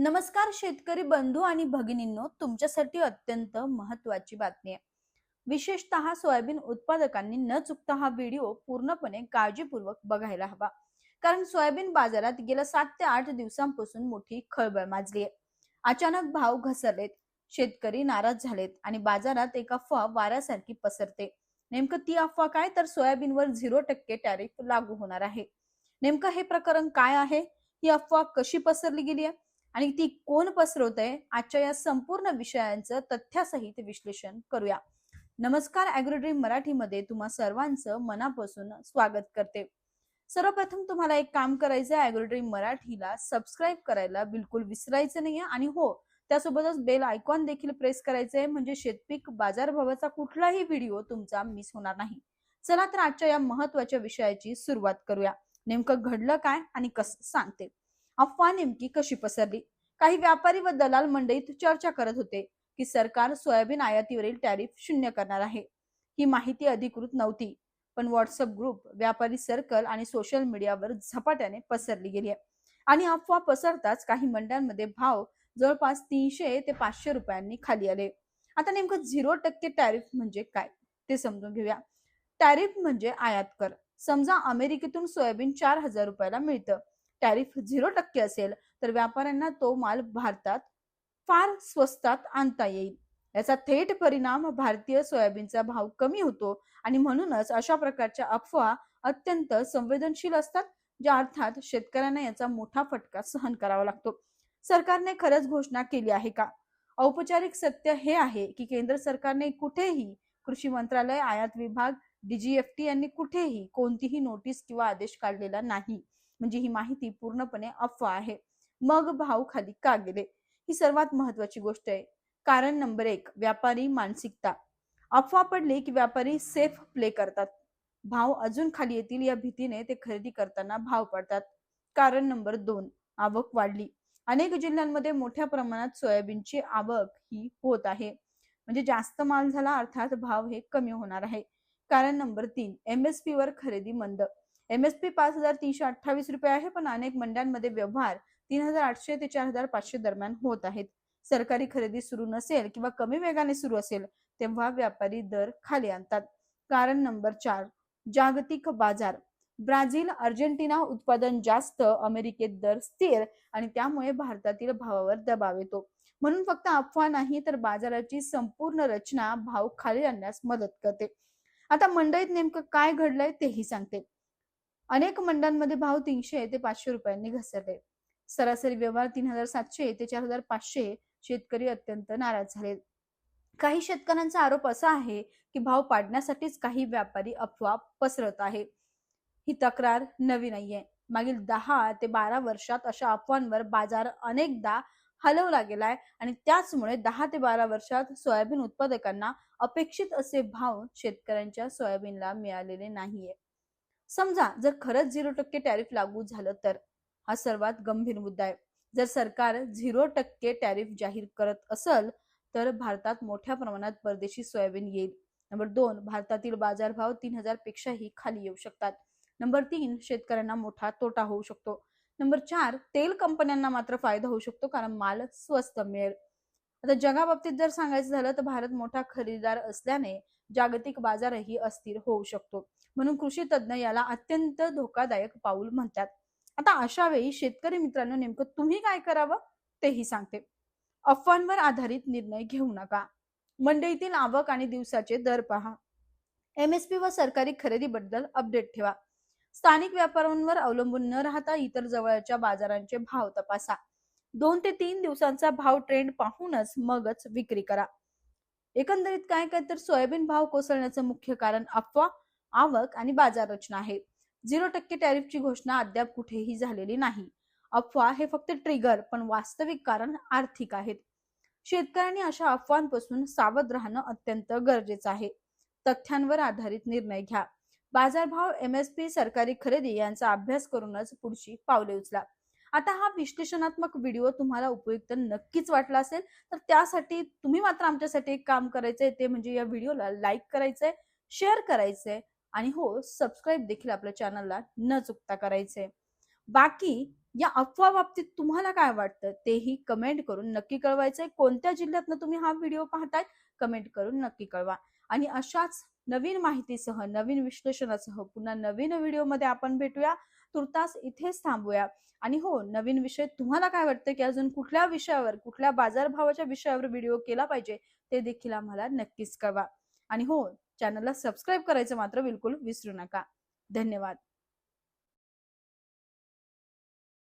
नमस्कार शेतकरी बंधू आणि भगिनींनो तुमच्यासाठी अत्यंत महत्वाची बातमी आहे. विशेषतः सोयाबीन उत्पादकांनी न चुकता हा व्हिडिओ पूर्णपणे काळजीपूर्वक बघायला हवा. कारण सोयाबीन बाजारात गेल्या सात ते आठ दिवसांपासून मोठी खळबळ माजली आहे. अचानक भाव घसरलेत शेतकरी नाराज झालेत आणि बाजारात एक अफवा वाऱ्यासारखी पसरते. नेमकं ती अफवा काय? तर सोयाबीनवर झिरो टक्के टॅरिफ लागू होणार आहे. नेमकं हे प्रकरण काय आहे? ही अफवा कशी पसरली गेली आहे? आणि ती कोण पसरवत? आहे आजच्या या संपूर्ण विषयांचं तथ्यासहित विश्लेषण करूया. नमस्कार अॅग्रोड्रीम मराठीमध्ये तुम्हा सर्वांचं मनापासून स्वागत करते. सर्वप्रथम तुम्हाला एक काम करायचं आहे अॅग्रोड्रीम मराठीला सबस्क्राईब करायला बिलकुल विसरायचं नाहीये. आणि हो त्यासोबतच बेल आयकॉन देखील प्रेस करायचं आहे म्हणजे शेतपीक बाजारभावाचा कुठलाही व्हिडिओ तुमचा मिस होणार नाही. चला तर आजच्या या महत्त्वाच्या विषयाची सुरुवात करूया. नेमकं घडलं काय आणि कसं सांगते? अफवा नेमकी कशी पसरली? काही व्यापारी व दलाल मंडळीत चर्चा करत होते की सरकार सोयाबीन आयातीवरील टॅरिफ शून्य करणार आहे. ही माहिती अधिकृत नव्हती पण व्हॉट्सअप ग्रुप व्यापारी सर्कल आणि सोशल मीडियावर झपाट्याने पसरली गेली आहे. आणि अफवा पसरताच काही मंड्यांमध्ये भाव जवळपास तीनशे ते पाचशे रुपयांनी खाली आले. आता नेमकं झिरो टक्के टॅरिफ म्हणजे काय? ते समजून घेऊया. टॅरिफ म्हणजे आयात कर. समजा अमेरिकेतून सोयाबीन चार हजार रुपयाला मिळतं. टॅरिफ झिरो टक्के असेल तर व्यापाऱ्यांना तो माल भारतात फार स्वस्तात आणता येईल. याचा थेट परिणाम भारतीय सोयाबीनचा भाव कमी होतो आणि म्हणूनच अशा प्रकारच्या अफवा अत्यंत संवेदनशील असतात ज्या अर्थात शेतकऱ्यांना याचा मोठा फटका सहन करावा लागतो. सरकारने खरंच घोषणा केली आहे का? औपचारिक सत्य हे आहे की केंद्र सरकारने कुठेही कृषी मंत्रालय आयात विभाग डीजीएफटी यांनी कुठेही कोणतीही नोटीस किंवा आदेश काढलेला नाही. म्हणजे ही माहिती पूर्णपणे अफवा आहे. मग भाव खाली का गेले? ही सर्वात महत्वाची गोष्ट आहे. कारण नंबर एक व्यापारी मानसिकता. अफवा पडली की व्यापारी सेफ प्ले करतात. भाव अजून खाली येतील या भीतीने ते खरेदी करताना भाव पडतात. कारण नंबर दोन आवक वाढली. अनेक जिल्ह्यांमध्ये मोठ्या प्रमाणात सोयाबीनची आवक ही होत आहे. म्हणजे जास्त माल झाला अर्थात भाव हे कमी होणार आहे. कारण नंबर तीन एमएसपी वर खरेदी मंद. एमएसपी पाच हजार तीनशे अठ्ठावीस रुपये आहे पण अनेक मंड्यांमध्ये व्यवहार तीन हजार आठशे ते चार हजार पाचशे दरम्यान होत आहेत. सरकारी खरेदी सुरू नसेल किंवा कमी वेगाने सुरू असेल तेव्हा व्यापारी दर खाली आणतात. कारण नंबर चार जागतिक बाजार. ब्राझील अर्जेंटिना उत्पादन जास्त अमेरिकेत दर स्थिर आणि त्यामुळे भारतातील भावावर दबाव येतो. म्हणून फक्त अफवा नाही तर बाजाराची संपूर्ण रचना भाव खाली आणण्यास मदत करते. आता मंडईत नेमकं काय घडलंय तेही सांगते. अनेक मंडळांमध्ये भाव तीनशे ते पाचशे रुपयांनी घसरले. सरासरी व्यवहार तीन हजार सातशे ते चार हजार पाचशे शेतकरी अत्यंत नाराज झाले. काही शेतकऱ्यांचा आरोप असा आहे की भाव पाडण्यासाठीच काही व्यापारी अफवा पसरत आहे. ही तक्रार नवी नाहीये. मागील दहा ते बारा वर्षात अशा अफवांवर बाजार अनेकदा हलवला गेलाय आणि त्याचमुळे दहा ते बारा वर्षात सोयाबीन उत्पादकांना अपेक्षित असे भाव शेतकऱ्यांच्या सोयाबीनला मिळालेले नाहीये. समजा जर खरंच झिरो टक्के टॅरिफ लागू झालं तर हा सर्वात गंभीर मुद्दा आहे. जर सरकार झिरो टक्के टॅरिफ जाहीर करत असेल तर भारतात मोठ्या प्रमाणात परदेशी सोयाबीन येईल. नंबर दोन भारतातील बाजारभाव तीन हजार पेक्षाही खाली येऊ शकतात. नंबर तीन शेतकऱ्यांना मोठा तोटा होऊ शकतो. नंबर चार तेल कंपन्यांना मात्र फायदा होऊ शकतो कारण माल स्वस्त मिळेल. आता जगाबाबतीत जर सांगायचं झालं तर भारत मोठा खरेदीदार असल्याने जागतिक बाजारही अस्थिर होऊ शकतो. म्हणून कृषी तज्ज्ञ याला अत्यंत धोकादायक पाऊल म्हणतात. आता अशा वेळी शेतकरी मित्रांनो नेमकं तुम्ही काय करावं? तेही सांगते. अफवांवर आधारित निर्णय घेऊ नका. मंडईतील आवक आणि दिवसाचे दर पहा. एमएसपी व सरकारी खरेदीबद्दल अपडेट ठेवा. स्थानिक व्यापाऱ्यांवर अवलंबून न राहता इतर जवळच्या बाजारांचे भाव तपासा. दोन ते तीन दिवसांचा भाव ट्रेंड पाहूनच मगच विक्री करा. एकंदरीत काय काय तर सोयाबीन भाव कोसळण्याचं मुख्य कारण अफवा आवक आणि बाजार रचना आहे. झिरो टक्के टॅरिफची घोषणा अद्याप कुठेही झालेली नाही. अफवा हे फक्त ट्रिगर पण वास्तविक कारण आर्थिक आहेत. शेतकऱ्यांनी अशा अफवांपासून सावध राहणं अत्यंत गरजेचं आहे. तथ्यांवर आधारित निर्णय घ्या. बाजारभाव एमएसपी सरकारी खरेदी यांचा अभ्यास करूनच पुढची पावले उचला. आता हा विश्लेषणात्मक व्हिडिओ तुम्हाला उपयुक्त नक्कीच वाटला असेल तर त्यासाठी तुम्ही मात्र आमच्यासाठी एक काम करायचंय ते म्हणजे या व्हिडिओला लाईक करायचंय शेअर करायचंय. आणि हो सबस्क्राईब देखील आपल्या चॅनलला न चुकता करायचंय. बाकी या अफवा बाबतीत तुम्हाला काय वाटतं? तेही कमेंट करून नक्की कळवायचंय. कोणत्या जिल्ह्यातनं तुम्ही हा व्हिडिओ पाहताय कमेंट करून नक्की कळवा. आणि अशाच नवीन माहितीसह नवीन विश्लेषणासह पुन्हा नवीन व्हिडिओमध्ये आपण भेटूया. तुर्तास इथेच थांबूया. आणि हो नवीन विषय तुम्हाला काय वाटतं की अजून कुठल्या विषयावर कुठल्या बाजारभावाच्या विषयावर व्हिडिओ केला पाहिजे ते देखील आम्हाला नक्कीच कळवा. आणि हो चॅनलला सबस्क्राईब करायचं मात्र बिलकुल विसरू नका. धन्यवाद.